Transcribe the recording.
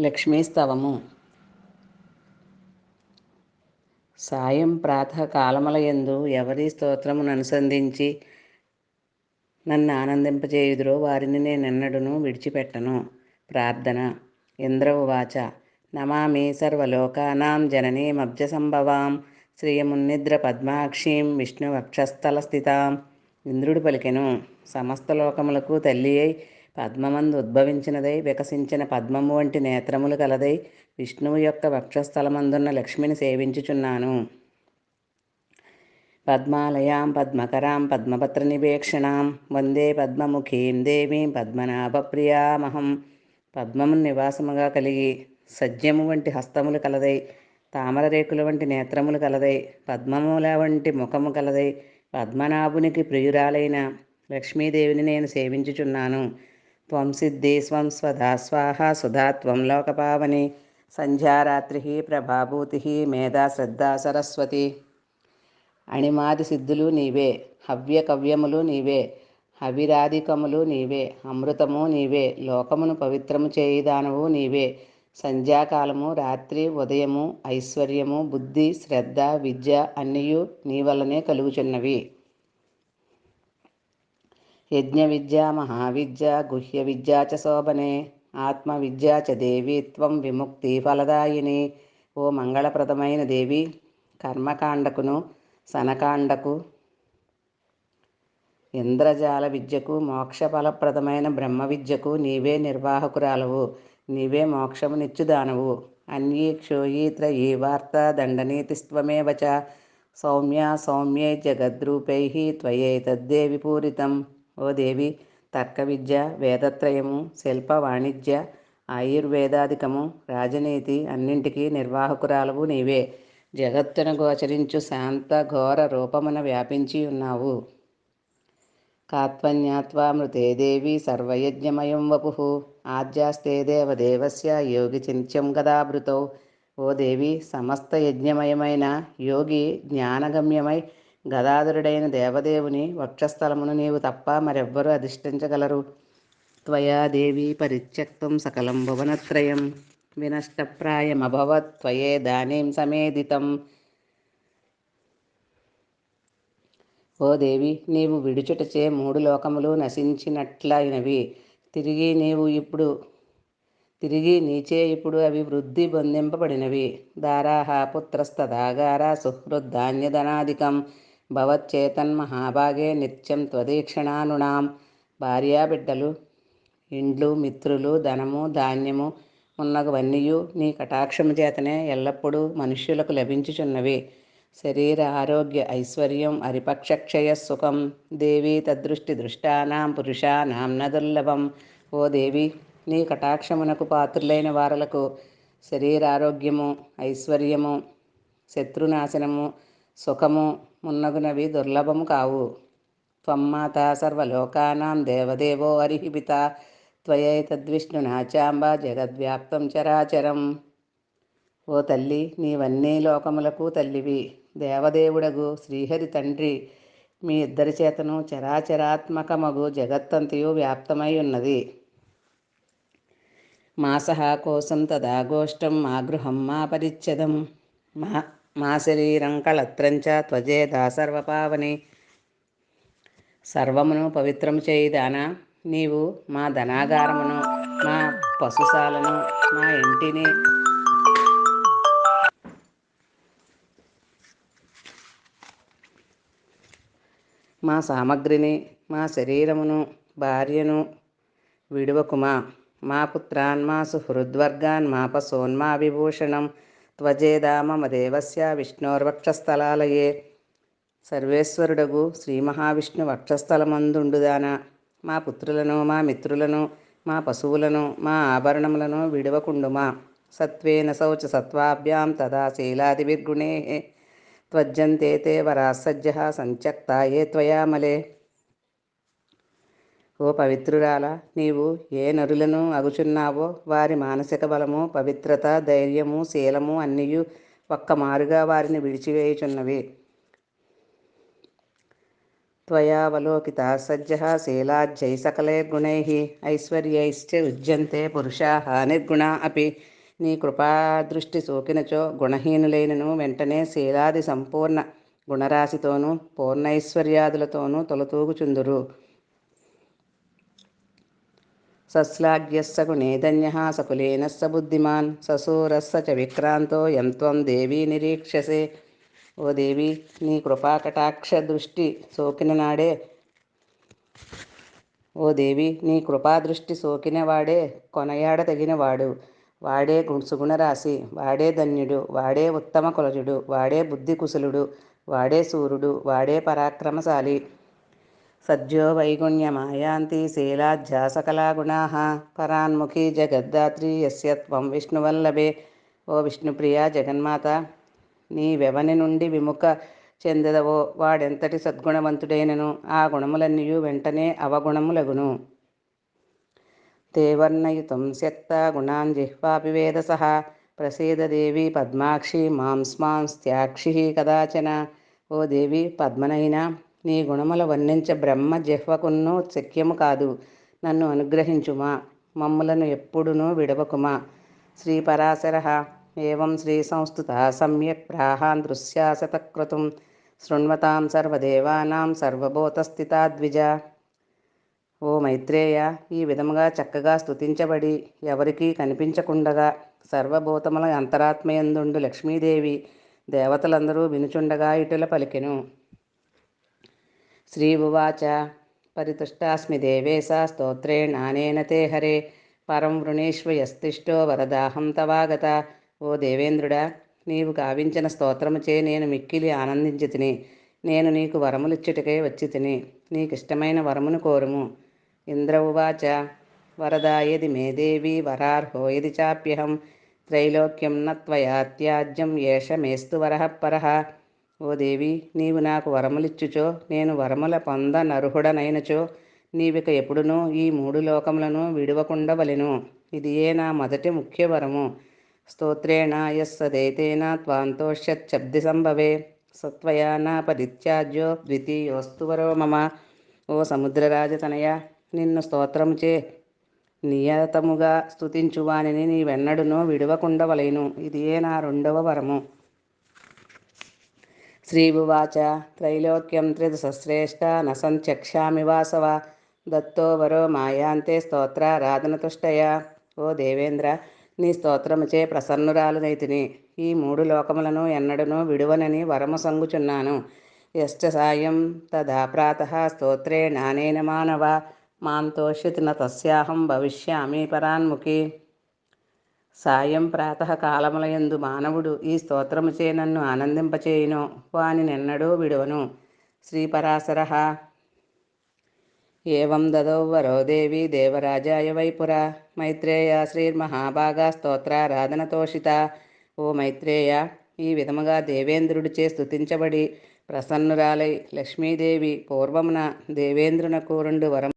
లక్ష్మీస్తవము సాయం ప్రాతకాలములయందు ఎవరి స్తోత్రమును అనుసంధించి నన్ను ఆనందింపజేయుదురో వారిని నేనెన్నడును విడిచిపెట్టను. ప్రార్థన. ఇంద్ర ఉవాచ నమామి సర్వలోకానాం జననీమబ్జ సంభవాం శ్రీయమున్నిద్ర పద్మాక్షీం విష్ణువక్షస్థల స్థితాం. ఇంద్రుడు పలికెను. సమస్త లోకములకు తల్లి అయి పద్మమందు ఉద్భవించినదై వికసించిన పద్మము వంటి నేత్రములు కలదై విష్ణువు యొక్క వక్షస్థలమందున్న లక్ష్మిని సేవించుచున్నాను. పద్మాలయాం పద్మకరాం పద్మపత్ర నివేక్షణాం వందే పద్మముఖీం దేవీం పద్మనాభప్రియామహం. పద్మము నివాసముగా కలిగి సజ్జము వంటి హస్తములు కలదై తామరరేకుల వంటి నేత్రములు కలదై పద్మముల వంటి ముఖము కలదై పద్మనాభునికి ప్రియురాలైన లక్ష్మీదేవిని నేను సేవించుచున్నాను. త్వం సిద్ధి స్వం స్వధా స్వాహ సుధా త్వం లోకపావని సంధ్యారాత్రి ప్రభాభూతి మేధా శ్రద్ధా సరస్వతి అణిమాది సిద్ధులు నీవే హవ్య కవ్యములు నీవే హవిరాధికములు నీవే అమృతము నీవే లోకమును పవిత్రము చేయుదానవు నీవే సంధ్యాకాలము రాత్రి ఉదయము ఐశ్వర్యము బుద్ధి శ్రద్ధ విద్య అన్నియు నీ వల్లనే కలుగుచున్నవి. యజ్ఞ విద్య మహావిద్య గుహ్య విద్యా చ శోభనే ఆత్మవిద్య చ దేవీత్వం విముక్తి ఫలదాయిని. ఓ మంగళప్రదమైన దేవి కర్మకాండకును సనకాండకు ఇంద్రజాల విద్యకు మోక్ష ఫలప్రదమైన బ్రహ్మ విద్యకు నీవే నిర్వాహకురాలవు నీవే మోక్షమునిచ్చుదానవు. అన్యీ క్షోయీత్ర త్రయీ వార్త దండనీతిస్త్వమే వచ సౌమ్య సౌమ్యే జగద్రూపై త్వయేతద్దేవి పూరితం. ఓ దేవి తర్క విద్య వేదత్రయము శిల్ప వాణిజ్య ఆయుర్వేదాధికము రాజనీతి అన్నింటికీ నిర్వాహకురాలవు నీవే. జగత్తున గోచరించు శాంత ఘోర రూపమున వ్యాపించి ఉన్నావు. కాత్వన్యాత్వామృతే దేవి సర్వయజ్ఞమయం వపు. ఆద్యాస్తే దేవదేవస్య యోగి చింత్యం గదాభృతౌ ఓ దేవి సమస్త యజ్ఞమయమైన యోగి జ్ఞానగమ్యమై గదాధరుడైన దేవదేవుని వక్షస్థలమును నీవు తప్ప మరెవ్వరూ అధిష్ఠించగలరు. త్వయా దేవి పరిత్యక్తం సకలం భువనత్రయం వినష్టప్రాయమభవత్ త్వయే దానీం సమేదితం. ఓ దేవి నీవు విడుచుటచే మూడు లోకములు నశించినట్లయినవి. తిరిగి నీవు ఇప్పుడు తిరిగి నీచే ఇప్పుడు అవి వృద్ధి పొందింపబడినవి దారాహ పుత్రస్తదాగార సుహృద్ధాన్యధనాధికం భవచ్చేతన్మహాభాగే నిత్యం త్వదీక్షణానునాం. భార్యాబిడ్డలు ఇండ్లు మిత్రులు ధనము ధాన్యము ఉన్నవన్నీయు నీ కటాక్షము చేతనే ఎల్లప్పుడూ మనుష్యులకు లభించుచున్నవి. శరీర ఆరోగ్య ఐశ్వర్యం అరిపక్షక్షయ సుఖం దేవి తదృష్టి దృష్టానాం పురుషానాం నదుర్లభం ఓ దేవి నీ కటాక్షమునకు పాత్రులైన వారలకు శరీరారోగ్యము ఐశ్వర్యము శత్రునాశనము సుఖము మున్నగునవి దుర్లభము కావు. త్వమ్మాత సర్వలోకానాం దేవదేవో హరిహిపిత త్వయైతద్విష్ణునాచాంబ జగద్వ్యాప్తం చరాచరం. ఓ తల్లి నీవన్నీ లోకములకు తల్లివి. దేవదేవుడగు శ్రీహరి తండ్రి. మీ ఇద్దరి చేతను చరాచరాత్మకమగు జగత్తంతయు వ్యాప్తమై ఉన్నది. మాసహ కోసం తదాగోష్టం మా గృహం మా పరిచ్ఛదం. మా మా శరీరం కళత్రంచ త్వజేదా సర్వపావని. సర్వమును పవిత్రము చేయదానా? నీవు మా ధనాగారమును మా పశుశాలను మా ఇంటిని. మా సామగ్రిని మా శరీరమును భార్యను విడువకుమా? మా పుత్రాన్ మా సుహృద్వర్గాన్ మా పశూన్మా విభూషణం. త్వజేదా మమ దేవస్య విష్ణోర్వక్షస్థలాలయే. సర్వేశ్వరుడగు శ్రీ మహావిష్ణు వక్షస్థలమందుండుదాన మా పుత్రులను మా మిత్రులను మా పశువులను మా ఆభరణములను విడవకుండుమా. సత్వేన శౌచ సత్వాభ్యాం తదా శీలాదివిర్గుణే త్వజ్జంతే తే వరాసజ్జ సంచక్తా త్వయామలే. ఓ పవిత్రురాల నీవు ఏ నరులను అగుచున్నావో వారి మానసిక బలము పవిత్రత ధైర్యము శీలము అన్నియు ఒక్కమారుగా వారిని విడిచివేయుచున్నవి. త్వయావలోకిత సజ్జ శీలాజ్జై సకలే గుణై ఐశ్వర్యైశ్చ ఉజ్జంతే పురుషా నిర్గుణ అపి. నీ కృపాదృష్టి సోకినచో గుణహీనులైనను వెంటనే శీలాది సంపూర్ణ గుణరాశితోనూ పూర్ణైశ్వర్యాదులతోనూ తొలతూగుచుందురు. సశ్లాఘ్యస్స గుణేధన్య సకులేనస్స బుద్ధిమాన్ ససూరస్స చ విక్రాంతో యంత్వం దేవీ నిరీక్షసే. ఓ దేవి నీ కృపాకటాక్ష దృష్టి సోకిన నాడే. ఓ దేవి నీ కృపాదృష్టి సోకిన వాడే కొనయాడ వాడే. సుగుణరాశి వాడే ధన్యుడు వాడే ఉత్తమ కులజుడు వాడే బుద్ధి కుశలుడు వాడే సూర్యుడు వాడే పరాక్రమశాలి. సజ్జో వైగుణ్యమాయాంతి శీలాధ్యాసకలా గుణా పరాన్ముఖి జగద్దాత్రి యస్య త్వం విష్ణువల్లభే. ఓ విష్ణుప్రియ జగన్మాత నీ వెవని నుండి విముఖ చెందదవో? వాడెంతటి సద్గుణవంతుడైనను? ఆ గుణములన్నీ వెంటనే అవగుణములగును. తేవర్ణయుతం శక్త గుణాన్ జిహ్వాపి వేదస ప్రసీద దేవి పద్మాక్షి మాంస్మాంస్త్యాక్షి కదాచన. ఓ దేవి పద్మనైనా నీ గుణముల వర్ణించ బ్రహ్మ జిహ్వకును శక్యము కాదు. నన్ను అనుగ్రహించుమా. మమ్ములను ఎప్పుడునూ విడవకుమా. శ్రీపరాశర ఏం శ్రీ సంస్థుత. సమ్యక్ ప్రాహాన్ దృశ్యాసతక్రతుం శృణ్వతాం సర్వదేవానాం సర్వభూతస్థితా ద్విజ ఓ మైత్రేయ ఈ విధముగా చక్కగా స్తుతించబడి ఎవరికీ కనిపించకుండగా సర్వభూతముల అంతరాత్మయందుండు లక్ష్మీదేవి దేవతలందరూ వినుచుండగా ఇటుల పలికెను. శ్రీ ఉవాచ పరితుష్టాస్మి దేవేశ స్తోత్రేణానేన తే హరే. పరం వృణేష్వయస్తిష్టో వరదాహం తవాగత. ఓ దేవేంద్రుడా నీవు కావించిన స్తోత్రముచే నేను మిక్కిలి ఆనందించి తిని నేను నీకు వరములిచ్చుటకై వచ్చి తిని నీకిష్టమైన వరమును కోరుము. ఇంద్ర ఉవాచ. వరదాయది మే దేవి వరార్హో యది చాప్యహం? త్రైలోక్యం నత్వయాత్యాజ్యం ఏష మేస్తు వరహ పరహ ఓ దేవి నీవు నాకు వరములిచ్చుచో నేను వరముల పొంద నర్హుడనైనచో నీవిక ఎప్పుడునూ ఈ మూడు లోకములను విడవకుండవలెను. ఇదియే నా మొదటి ముఖ్య వరము స్తోత్రేణ యస్సదైతేన త్వాంతోష్యచ్చబ్ది సంభవే. సత్వయా నా పరిత్యాజ్యో ద్వితీయోస్తువరో మమ. ఓ సముద్రరాజతనయ నిన్ను స్తోత్రముచే. నియతముగా స్తుతించువానిని నీవెన్నడునో విడవకుండవలేను. ఇదియే నా రెండవ వరము? శ్రీభువాచ త్రైలోక్యం త్రిదశశ్రేష్ట నసంచక్షామి వాసవ దత్తో వరో మాయాంతే స్తోత్రారాధనతుష్టయ ఓ దేవేంద్ర నీ స్తోత్రముచే ప్రసన్నురాలునైతిని ఈ మూడు లోకములను ఎన్నడనూ విడువనని వరము సంగుచున్నాను. యశ్చ సాయం తదా ప్రాత స్తోత్రే నానేన మానవ. మాం తోషితిన తస్యాహం భవిష్యామి పరాన్ముఖి. సాయం ప్రాతః కాలములయందు మానవుడు ఈ స్తోత్రముచే నన్ను ఆనందింపచేయును. వాని నిన్నడూ విడువను శ్రీపరాశర. ఏం దదౌ వరో దేవి దేవరాజాయ వైపుర. మైత్రేయ శ్రీర్మహాభాగా స్తోత్రారాధనతోషిత ఓ మైత్రేయ ఈ విధముగా దేవేంద్రుడిచే స్తుతించబడి ప్రసన్నురాలై లక్ష్మీదేవి పూర్వమున దేవేంద్రునకు రెండు వరం